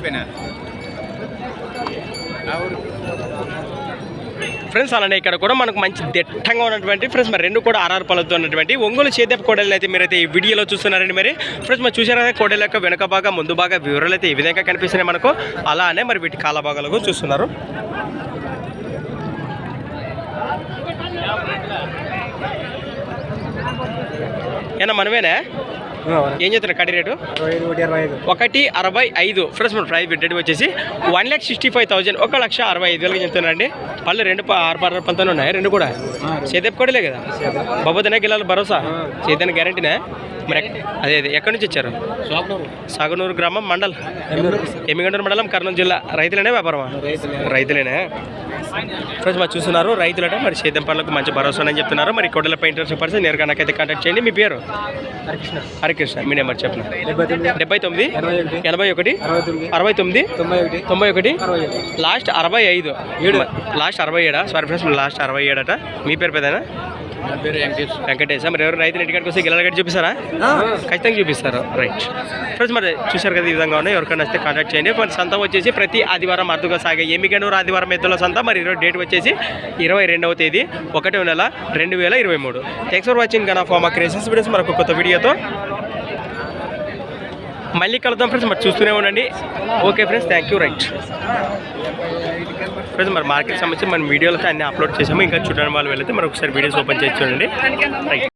చెప్పిన ఫ్రెండ్స్ అలానే ఇక్కడ కూడా మనకు మంచి దిట్టంగా ఉన్నటువంటి ఫ్రెండ్స్ మరి రెండు కూడా ఆర్ఆర్ పళ్ళతో ఉన్నటువంటి ఒంగోలు చేదేపు కోడలు అయితే మీరైతే ఈ వీడియోలో చూస్తున్నారండి మరి. ఫ్రెండ్స్ మరి చూసారా కోడల యొక్క వెనక భాగం ముందు భాగం వివరాలు అయితే ఈ విధంగా కనిపిస్తున్నాయి మనకు. అలానే మరి వీటి కాల భాగాలు చూస్తున్నారు. ఏనా మనమేనా? ఏం చెప్తున్నా కడి రేటు? ఒకటి అరవై ఐదు. ఫ్రెండ్స్ మన ప్రైస్ పెట్టేది వచ్చేసి one lakh sixty five thousand ఒక లక్ష అరవై ఐదు వేలకి చెప్తున్నారండి. పళ్ళు రెండు ఆరు పర్ర పంతొమ్మిది ఉన్నాయి రెండు కూడా. చేతేపు కొడలే కదా? బాబోతనే గిలాలి భరోసా? చేతన గ్యారంటీనా మరి అదే అదే. ఎక్కడి నుంచి వచ్చారు? సాగనూరు గ్రామం మండల్. ఎమ్మిగండూరు మండలం కర్నూలు జిల్లా. రైతులేనే వ్యాపారమా? రైతులేనే. ఫ్రెండ్స్ మరి చూస్తున్నారు రైతులంటే మరి సేద్యం పనులకు మంచి భరోసా అని చెప్తున్నారు. మరి కొడల పెయింటర్స్ పర్సన్ నేరుగా నాకైతే కాంటాక్ట్ చేయండి. మీ పేరు? హరికృష్ణ. మీ నెంబర్ చెప్పండి. డెబ్బై తొమ్మిది ఎనభై ఒకటి అరవై తొమ్మిది తొంభై ఒకటి లాస్ట్ అరవై ఐదు. లాస్ట్ అరవై ఏడా? సారీ ఫ్రెండ్స్ లాస్ట్ అరవై ఏడట. మీ పేరు పెద్దనా? వెంకటేశ్ మరి ఎవరు రైతు ఇంటికాడికి వస్తే గిల్లల గడ్డి చూపిస్తారా? ఖచ్చితంగా చూపిస్తారు. రైట్ ఫ్రెండ్స్ మరి చూశారు కదా ఈ విధంగా ఉన్నాయి. ఎవరికైనా వస్తే కాంటాక్ట్ చేయండి. మరి సంత వచ్చేసి ప్రతి ఆదివారం అర్థగా సాగే ఎమ్మిగనూరు ఆదివారం ఎద్దుల సంత? మరి ఈరోజు డేట్ వచ్చేసి ఇరవై రెండవ తేదీ ఒకటో నెల రెండు వేల ఇరవై మూడు. థ్యాంక్స్ ఫర్ వాచింగ్ గనా ఫార్మా క్రేసెస్ వీడియోస్ మరొక కొత్త వీడియోతో మళ్ళీ కలుద్దాం ఫ్రెండ్స్ మరి చూస్తూనే ఉండండి. Okay friends thank you right friends మరి మార్కెట్ సంబంధించి మన వీడియోలతో అన్ని అప్లోడ్ చేసాము. ఇంకా చూడని వాళ్ళు వెళ్తే మరి ఒకసారి వీడియోస్ ఓపెన్ చేసి చూడండి. రైట్